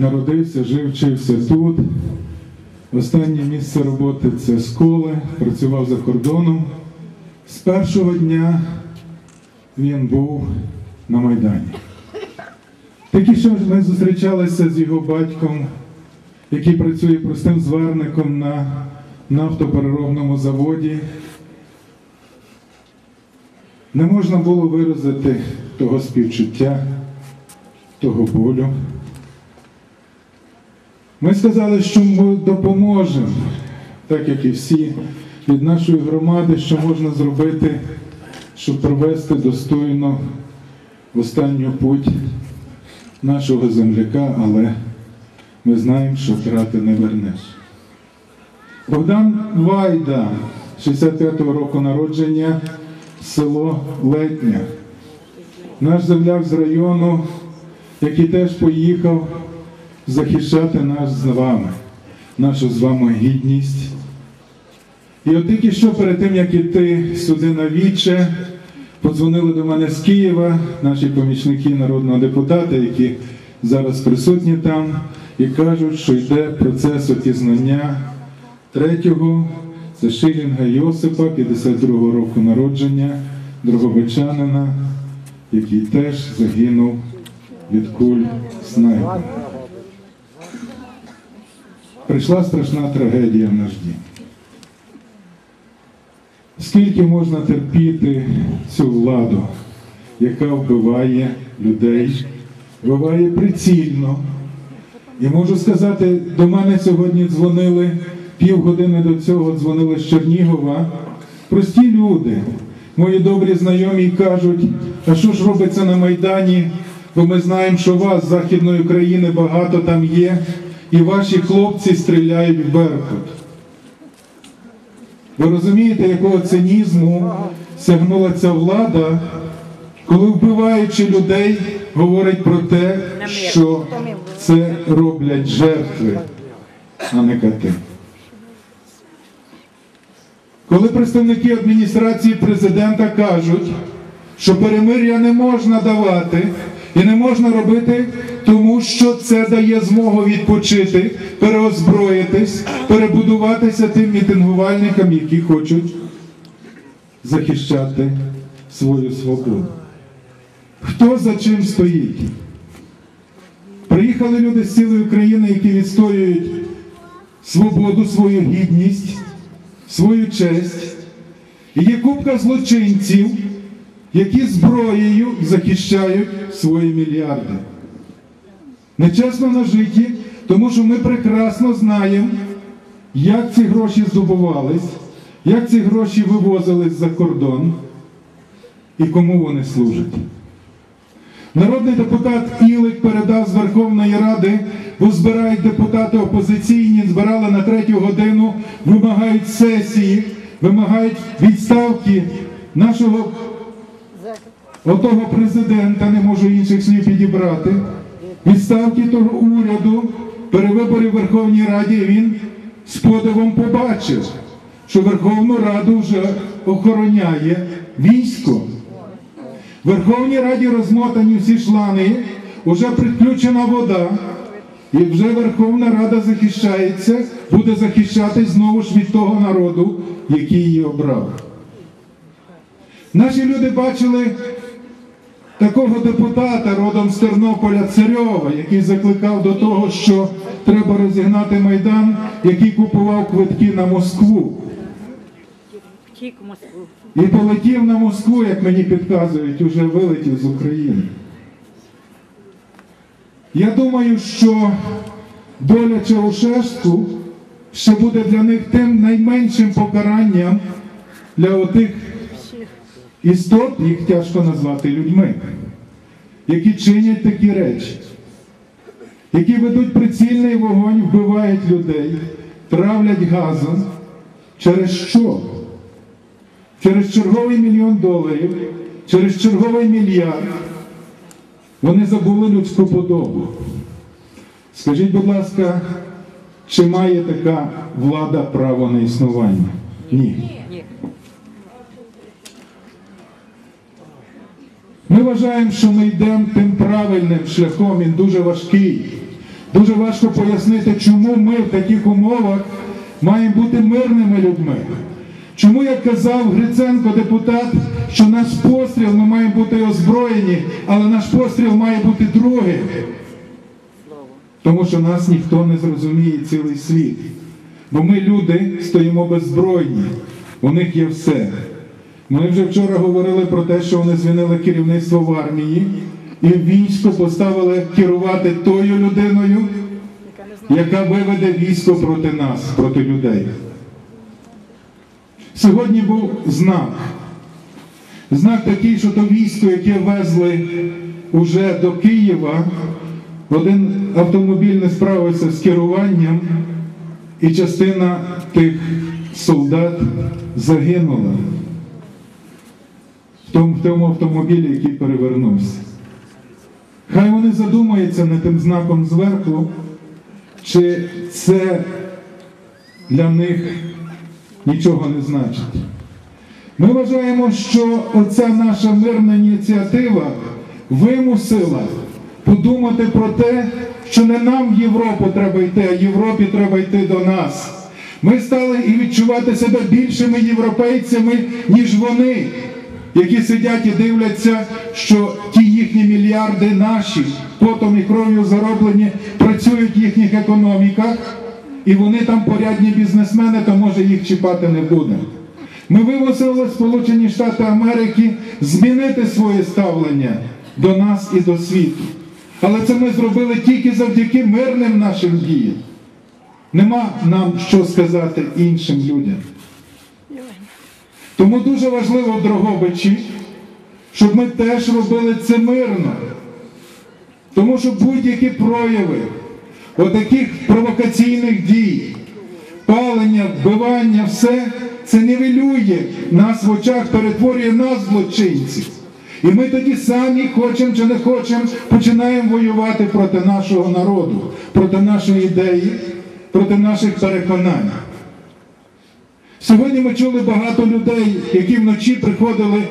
народився, жив, вчився тут. Останнє місце роботи це школи, працював за кордоном. З першого дня він був на Майдані. Такі, що ми зустрічалися з його батьком, який працює простим зварником на нафтопереробному заводі. Не можна було виразити того співчуття, того болю. Ми сказали, що ми допоможемо, так як і всі від нашої громади, що можна зробити, щоб провести достойно останню путь нашого земляка, але ми знаємо, що втрати не вернеш. Богдан Вайда, 65-го року народження, село Летня. Наш земляк з району, який теж поїхав захищати нас з вами, нашу з вами гідність. І от тільки що перед тим, як іти сюди на віче, подзвонили до мене з Києва, наші помічники народного депутата, які зараз присутні там, і кажуть, що йде процес опізнання третього, це Шилінга Йосипа, 52-го року народження, Дрогобичанина, який теж загинув від куль снайпера. Прийшла страшна трагедія в наш дім. Скільки можна терпіти цю владу, яка вбиває людей, вбиває прицільно. І можу сказати, до мене сьогодні дзвонили півгодини до цього, дзвонили з Чернігова. Прості люди, мої добрі знайомі кажуть, а що ж робиться на Майдані, бо ми знаємо, що вас з Західної України багато там є, і ваші хлопці стріляють в Беркут. Ви розумієте, якого цинізму сягнула ця влада, коли вбиваючи людей, говорить про те, що це роблять жертви, а не кати. Коли представники адміністрації президента кажуть, що перемир'я не можна давати і не можна робити, тому що це дає змогу відпочити, переозброїтись, перебудуватися тим мітингувальникам, які хочуть захищати свою свободу. Хто за чим стоїть? Приїхали люди з цілої України, які відстоюють свободу, свою гідність, свою честь. І є купка злочинців, які зброєю захищають свої мільярди. Нечесно нажиті, тому що ми прекрасно знаємо, як ці гроші здобувались, як ці гроші вивозились за кордон і кому вони служать. Народний депутат Ілик передав з Верховної Ради, бо збирають депутати опозиційні, збирали на третю годину, вимагають сесії, вимагають відставки нашого отого президента, не можу інших слів підібрати, відставки того уряду, перевиборів в Верховній Раді, він з подивом побачив, що Верховну Раду вже охороняє військо. В Верховній Раді розмотані всі шланги, вже підключена вода, і вже Верховна Рада захищається, буде захищатись знову ж від того народу, який її обрав. Наші люди бачили такого депутата родом з Тернополя Царьова, який закликав до того, що треба розігнати Майдан, який купував квитки на Москву. І полетів на Москву, як мені підказують, уже вилетів з України. Я думаю, що доля Чаушеску ще буде для них тим найменшим покаранням для отих істот, їх тяжко назвати людьми, які чинять такі речі, які ведуть прицільний вогонь, вбивають людей, травлять газом. Через що? через черговий мільйон доларів, через черговий мільярд. Вони забули людську подобу. Скажіть, будь ласка, чи має така влада право на існування? Ні. Ми вважаємо, що ми йдемо тим правильним шляхом, він дуже важкий. Дуже важко пояснити, чому ми в таких умовах маємо бути мирними людьми. Чому, як казав Гриценко, депутат, що наш постріл ми маємо бути озброєні, але наш постріл має бути другий. Тому що нас ніхто не зрозуміє цілий світ. Бо ми, люди, стоїмо беззбройні, у них є все. Ми вже вчора говорили про те, що вони змінили керівництво в армії і в військо поставили керувати тою людиною, яка виведе військо проти нас, проти людей. Сьогодні був знак. Знак такий, що то військо, яке везли уже до Києва, один автомобіль не справився з керуванням, і частина тих солдат загинула в тому, автомобілі, який перевернувся. Хай вони задумаються над тим знаком зверху, чи це для них нічого не значить. Ми вважаємо, що оця наша мирна ініціатива вимусила подумати про те, що не нам в Європу треба йти, а Європі треба йти до нас. Ми стали і відчувати себе більшими європейцями, ніж вони, які сидять і дивляться, що ті їхні мільярди наші, потом і кров'ю зароблені, працюють в їхніх економіках, і вони там порядні бізнесмени, то може їх чіпати не буде. Ми вимусили Сполучені Штати Америки змінити своє ставлення до нас і до світу. Але це ми зробили тільки завдяки мирним нашим діям. Нема нам що сказати іншим людям. Тому дуже важливо в Дрогобичі, щоб ми теж робили це мирно. Тому що будь-які прояви отаких провокаційних дій, палення, вбивання, все це нівелює нас в очах, перетворює нас злочинців. І ми тоді самі, хочемо чи не хочемо, починаємо воювати проти нашого народу, проти нашої ідеї, проти наших переконань. Сьогодні ми чули багато людей, які вночі приходили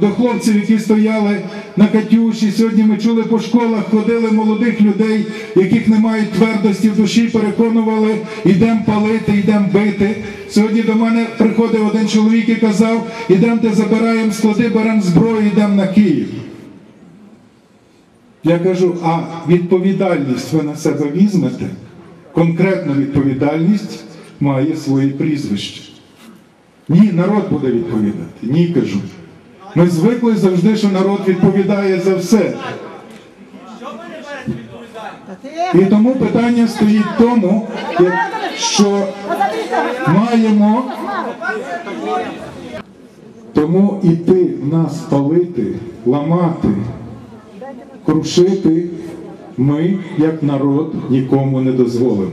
до хлопців, які стояли на Катюші. Сьогодні ми чули по школах, ходили молодих людей, яких не мають твердості в душі, переконували, йдемо палити, йдемо бити. Сьогодні до мене приходив один чоловік і казав, ідемте забираємо склади, беремо зброю, йдемо на Київ. Я кажу, а відповідальність ви на себе візьмете? Конкретну відповідальність має своє прізвище. Ні, народ буде відповідати. Ні, кажу. Ми звикли завжди, що народ відповідає за все. І тому питання стоїть в тому, що маємо тому іти нас палити, ламати, крушити ми, як народ, нікому не дозволимо.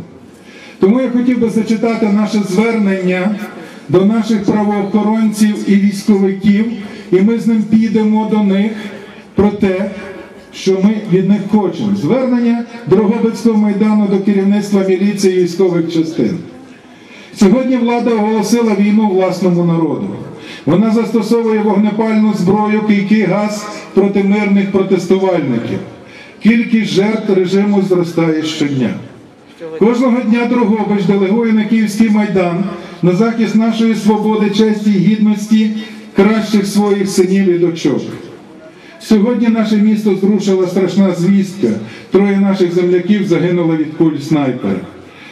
Тому я хотів би зачитати наше звернення до наших правоохоронців і військовиків, і ми з ним підемо до них про те, що ми від них хочемо. Звернення Дрогобицького майдану до керівництва міліції і військових частин. Сьогодні влада оголосила війну власному народу. Вона застосовує вогнепальну зброю, кийки, газ проти мирних протестувальників. Кількість жертв режиму зростає щодня. Кожного дня Дрогобич делегує на Київський майдан на захист нашої свободи, честі і гідності кращих своїх синів і дочок. Сьогодні наше місто зрушила страшна звістка. Троє наших земляків загинули від куль снайпера.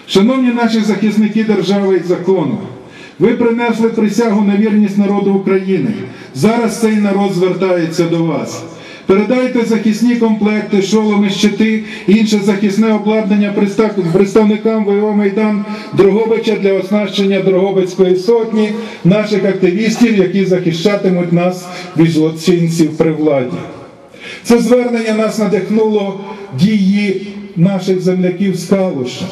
Шановні наші захисники держави і закону, ви принесли присягу на вірність народу України. Зараз цей народ звертається до вас. Передайте захисні комплекти, шоломи, щити, інше захисне обладнання представникам ВО Майдан Дрогобича для оснащення Дрогобицької сотні, наших активістів, які захищатимуть нас від злочинців при владі. Це звернення нас надихнуло дії наших земляків з Калуша.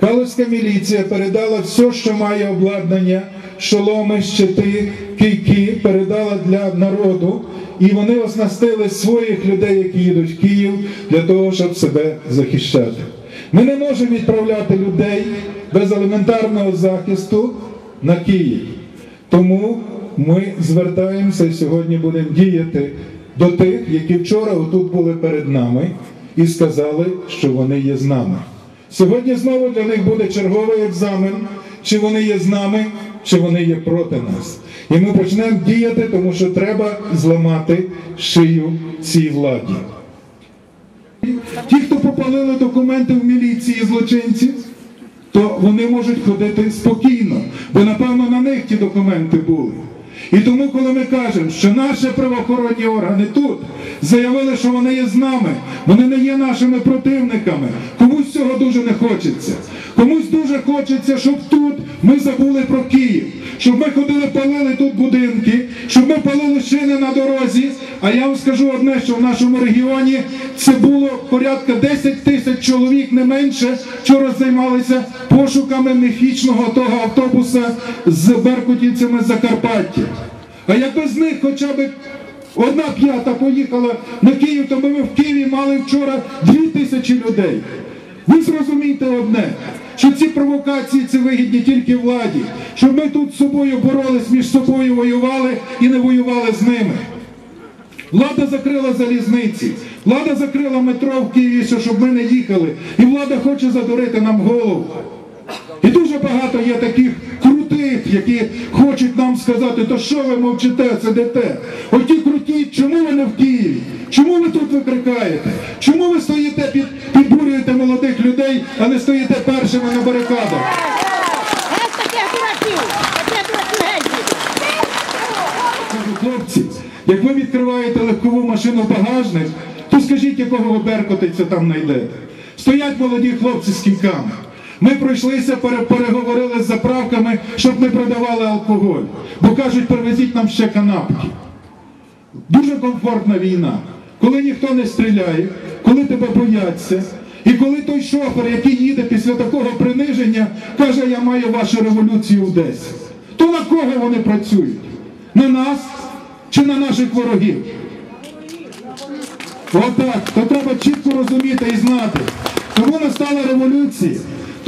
Калуська міліція передала все, що має обладнання, шоломи, щити, кийки, передала для народу, і вони оснастили своїх людей, які їдуть в Київ, для того, щоб себе захищати. Ми не можемо відправляти людей без елементарного захисту на Київ. Тому ми звертаємося і сьогодні будемо діяти до тих, які вчора отут були перед нами, і сказали, що вони є з нами. Сьогодні знову для них буде черговий екзамен, чи вони є з нами, чи вони є проти нас. І ми почнемо діяти, тому що треба зламати шию цій владі. Ті, хто попалили документи в міліції злочинці, то вони можуть ходити спокійно, бо напевно на них ті документи були. І тому, коли ми кажемо, що наші правоохоронні органи тут заявили, що вони є з нами, вони не є нашими противниками. Комусь цього дуже не хочеться. Комусь дуже хочеться, щоб тут ми забули про Київ, щоб ми ходили, палили тут будинки, щоб ми палили шини на дорозі. А я вам скажу одне, що в нашому регіоні це було порядка 10 тисяч чоловік, не менше, вчора займалися пошуками міфічного того автобуса з беркутівцями Закарпаття. А якби з них хоча б одна п'ята поїхала на Київ, то ми в Києві мали вчора дві тисячі людей. Ви зрозумійте одне, що ці провокації це вигідні тільки владі, щоб ми тут з собою боролись, між собою воювали і не воювали з ними. Влада закрила залізниці, влада закрила метро в Києві, щоб ми не їхали. І влада хоче задурити нам голову. І дуже багато є таких крутих, які хочуть нам сказати, то що ви мовчите, сидите? Оті круті, чому ви не в Києві? Чому ви тут викрикаєте? Чому ви стоїте під, підбурюєте молодих людей, а не стоїте першими на барикадах? Хлопці, як ви відкриваєте легкову машину в багажник, то скажіть, якого ви беркотиця там знайдете. Стоять молоді хлопці з кінками. Ми пройшлися, переговорили з заправками, щоб не продавали алкоголь. Бо кажуть, привезіть нам ще канапки. Дуже комфортна війна, коли ніхто не стріляє, коли тебе бояться. І коли той шофер, який їде після такого приниження, каже, я маю вашу революцію в Одесі. То на кого вони працюють? На нас чи на наших ворогів? Отак, то треба чітко розуміти і знати. Тому настала революція.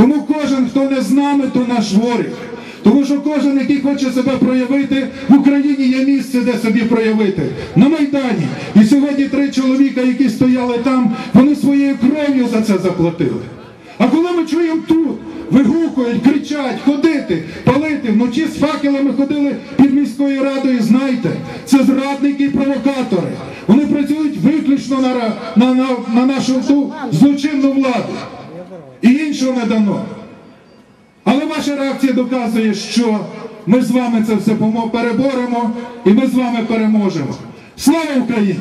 Тому кожен, хто не з нами, то наш ворог. Тому що кожен, який хоче себе проявити, в Україні є місце, де собі проявити. На Майдані. І сьогодні три чоловіка, які стояли там, вони своєю кров'ю за це заплатили. А коли ми чуємо тут, вигукують, кричать, ходити, палити, вночі з факелами ходили під міською радою, знайте, це зрадники і провокатори. Вони працюють виключно на, на, на, на нашу ту злочинну владу. І іншого не дано. Але ваша реакція доказує, що ми з вами це все переборемо і ми з вами переможемо. Слава Україні!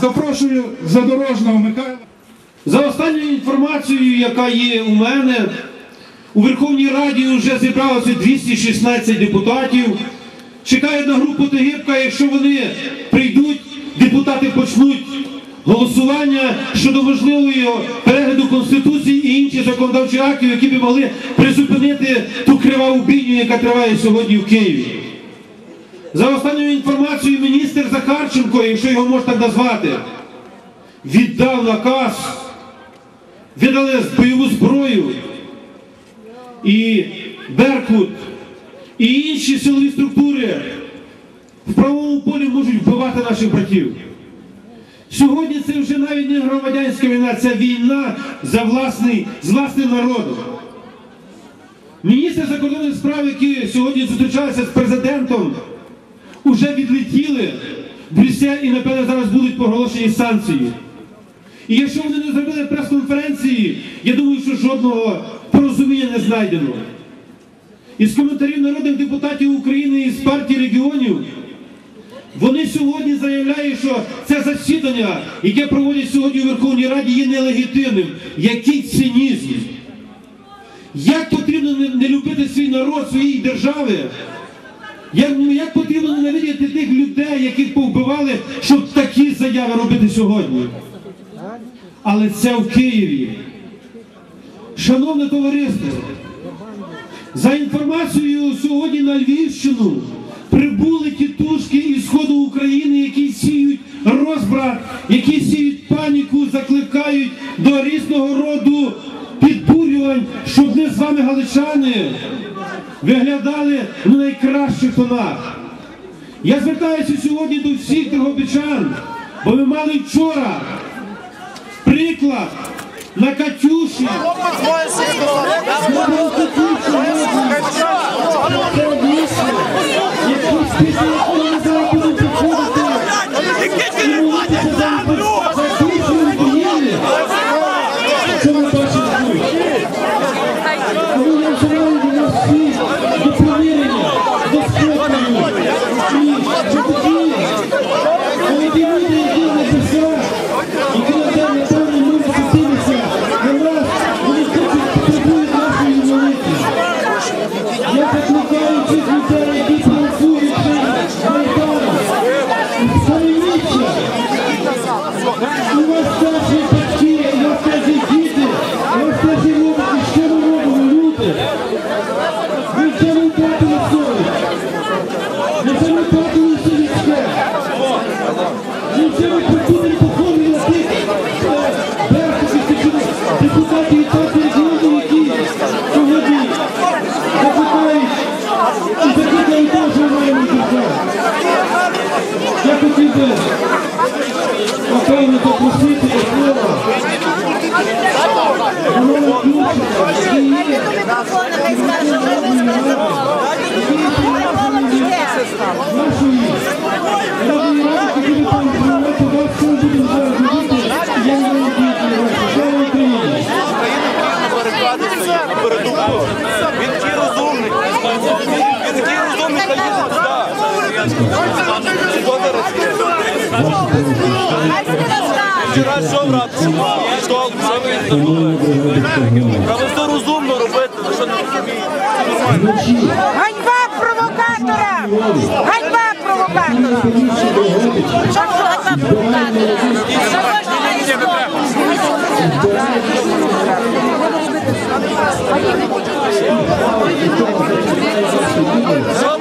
Запрошую задорожного Михайла. За останньою інформацією, яка є у мене, у Верховній Раді вже зібралося 216 депутатів. Чекають на групу Тегибка, якщо вони прийдуть, депутати почнуть голосування щодо можливого перегляду Конституції і інших законодавчих актів, які би могли призупинити ту криваву бійню, яка триває сьогодні в Києві. За останньою інформацією, міністр Захарченко, якщо його можна назвати, віддав наказ, видали бойову зброю і Беркут, і інші силові структури в правовому полі можуть вбивати наших братів. Сьогодні це вже навіть не громадянська війна, це війна за власний, з власним народом. Міністри закордонних справ, які сьогодні зустрічалися з президентом, уже відлетіли в Брюссель і, напевно, зараз будуть проголошені санкції. І якщо вони не зробили прес-конференції, я думаю, що жодного порозуміння не знайдено. Із коментарів народних депутатів України із партії регіонів, вони сьогодні заявляють, що це засідання, яке проводять сьогодні у Верховній Раді, є нелегітимним. Який цинізм! Як потрібно не, любити свій народ, своєї держави? Як, як потрібно ненавидіти тих людей, яких повбивали, щоб такі заяви робити сьогодні? Але це в Києві. Шановне товариство, за інформацією сьогодні на Львівщину прибули тітушки із сходу України, які сіють розбрат, які сіють паніку, закликають до різного роду підбурювань, щоб ми з вами, галичани, виглядали в найкращих тонах. Я звертаюся сьогодні до всіх дрогобичан, бо ми мали вчора приклад на Катюші. Можу діяти. Слава Україні! барикади стоїть на передову. Він такий розумний. Він такий розумний, хай їде туди. Вчора що, брат? Що, що ви здобули? Треба розумно робити, ви що не розумієте? Ганьба провокатора! Ганьба провокатора! Що ганьба? Що,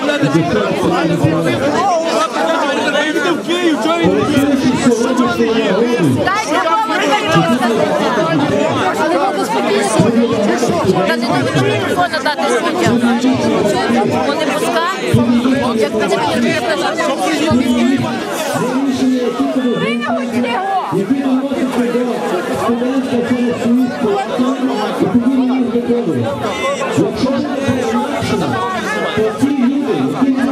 що він? Дайте Але ви спокійно. Дати номер телефону дати людям. Вони пускають. Як це мені казати, що який доносить до студентського цього світу, і повинні їх виконувати. Якщо ж не інакшено, то ті люди, які не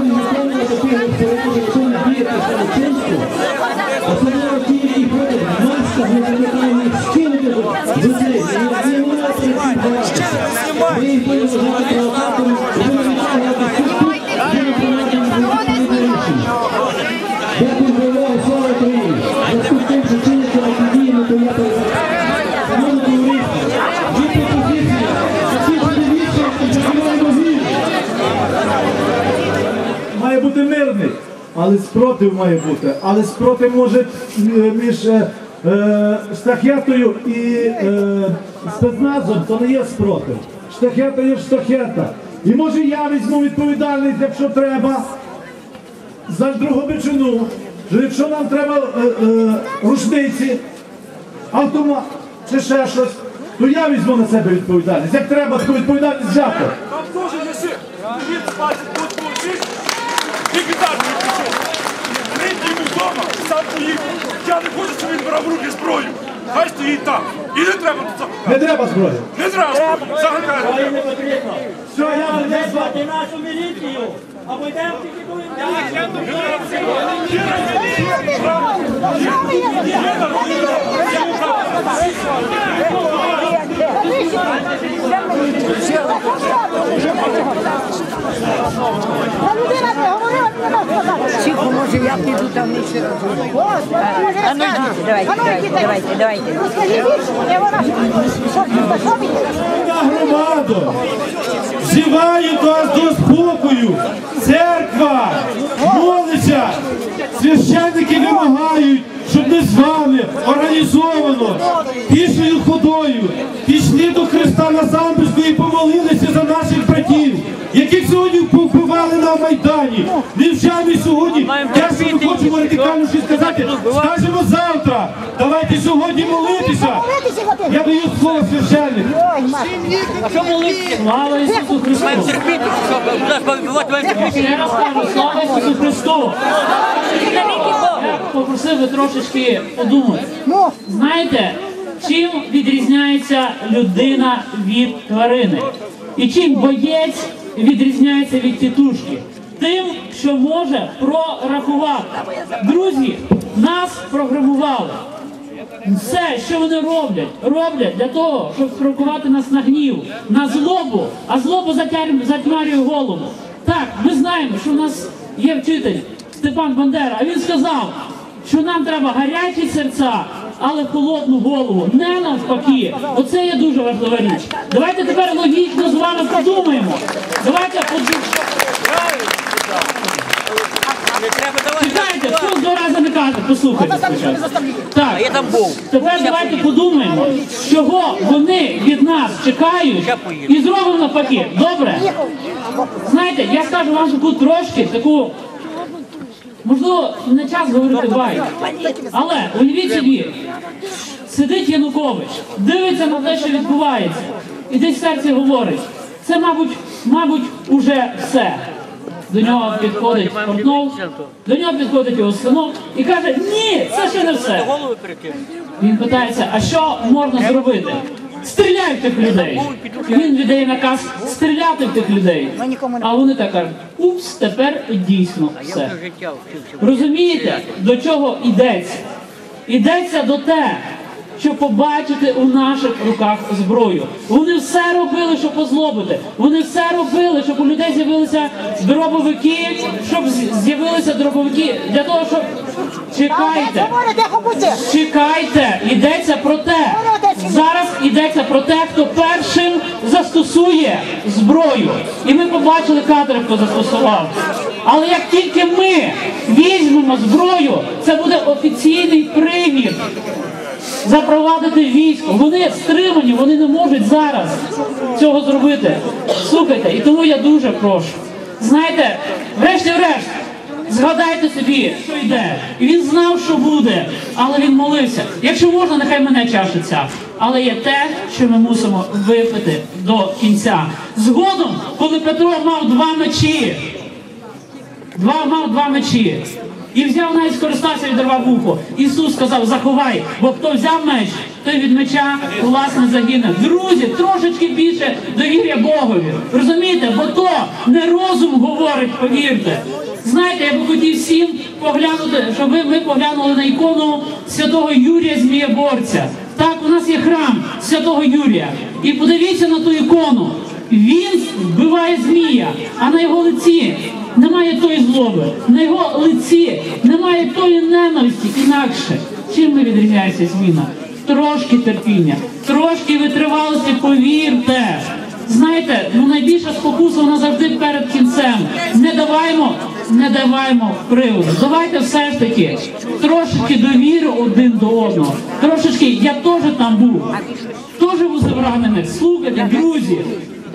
можуть діяти самочинство, особливо ті, які ходять в масках, ми закликаємо їх скинути. Людей, і. Ми їх будемо вважати але спротив має бути. Але спротив може е, між е, е, штахетою і е, спецназом, то не є спротив. Штахета є штахета. І може я візьму відповідальність, якщо треба, за Другобичину, що якщо нам треба е, е, рушниці, автомат чи ще щось, то я візьму на себе відповідальність. Як треба, таку відповідальність взяти. Там тоже неси. Він спати тут получить. Тільки так не пішов. Рить йому сам. Я не хочу, щоб він брав в руки зброю. Хай стоїть там. І не треба тут. Не треба зброю. Не треба. Загадаю. Все, я не Звати нашу міліцію, або йдемо тільки будемо. Та людина Тихо, може я піду там ще раз. А ну давайте, давайте, давайте, давайте. Громадо, взиваю вас до спокою. Церква молиться. Священники вимагають, щоб ми з вами організовано пішою ходою пішли до Христа на замбіжку і помолилися за наших братів, яких сьогодні побивали на Майдані. Невже ми сьогодні, якщо ми хочемо радикально щось сказати, скажемо завтра. Давайте сьогодні молитися. Молитися? Я даю слово священнику. Ой, мати. Слава Ісусу Христу! терпіти, щоб нас побивати Я розкажу, слава Ісусу Христу! Я попросив би трошечки подумати. Ну, Знаєте, чим відрізняється людина від тварини? І чим боєць відрізняється від тітушки? Тим, що може прорахувати. Друзі, нас програмували. Все, що вони роблять, роблять для того, щоб спровокувати нас на гнів, на злобу, а злобу затьмарює голову. Так, ми знаємо, що в нас є вчитель Степан Бандера, а він сказав, що нам треба гарячі серця, але холодну голову, не навпаки. Оце є дуже важлива річ. Давайте тепер логічно з вами подумаємо. Давайте подумаємо. Чекайте, хто два рази не каже, послухайте спочатку. Так, Я там був. тепер давайте подумаємо, чого вони від нас чекають і зробимо навпаки. Добре? Знаєте, я скажу вам таку трошки, таку, можливо, не час говорити байк, але уявіть собі, сидить Янукович, дивиться на те, що відбувається, і десь в серці говорить, це, мабуть, мабуть, уже все. До нього підходить Портнов, до нього підходить його синок і каже, ні, це ще не все. Голови. Він питається, а що можна зробити? Стріляй в тих людей. Він віддає наказ стріляти в тих людей. А вони так кажуть, упс, тепер дійсно все. Розумієте, до чого йдеться? Йдеться до те, щоб побачити у наших руках зброю. Вони все робили, щоб позлобити. Вони все робили, щоб у людей з'явилися дробовики, щоб з'явилися дробовики для того, щоб чекайте. Чекайте, йдеться про те. Зараз йдеться про те, хто першим застосує зброю. І ми побачили кадри, хто застосував. Але як тільки ми візьмемо зброю, це буде офіційний привід запровадити військо. Вони стримані, вони не можуть зараз цього зробити. Слухайте, і тому я дуже прошу. Знаєте, врешті-решт, згадайте собі, що йде. І він знав, що буде, але він молився. Якщо можна, нехай мене чашиться. Але є те, що ми мусимо випити до кінця. Згодом, коли Петро мав два мечі, Два мав два мечі. І взяв навіть скористався, відірвав вухо. Ісус сказав, заховай, бо хто взяв меч, той від меча власне загине. Друзі, трошечки більше довір'я Богові. Розумієте, бо то не розум говорить, повірте. Знаєте, я би хотів всім поглянути, щоб ми поглянули на ікону святого Юрія Змієборця. Так, у нас є храм святого Юрія. І подивіться на ту ікону. Він вбиває змія, а на його лиці немає тої злоби, на його лиці немає тої ненависті інакше. Чим ми відрізняємося зміна? Трошки терпіння, трошки витривалості, повірте. Знаєте, ну найбільша спокуса вона завжди перед кінцем. Не даваймо, не даваймо приводу. Давайте все ж таки трошечки довіри один до одного. Трошечки, я теж там був, теж був поранений. Слухайте, друзі.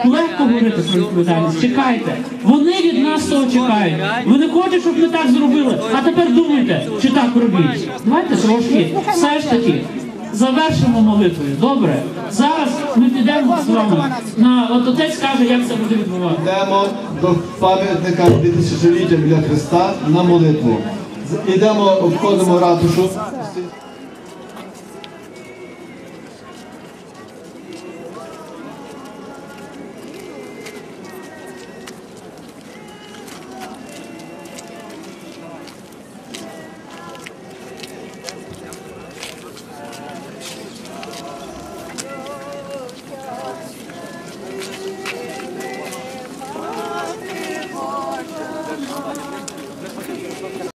Легко говорити про відповідальність. Чекайте. Вони від нас того чекають. Вони хочуть, щоб ми так зробили. А тепер думайте, чи так робіть. Давайте трошки все ж таки завершимо молитвою. Добре? Зараз ми підемо з вами. На от отець каже, як це буде відбуватися. Йдемо до пам'ятника 2000 біля Христа на молитву. Ідемо, обходимо ратушу.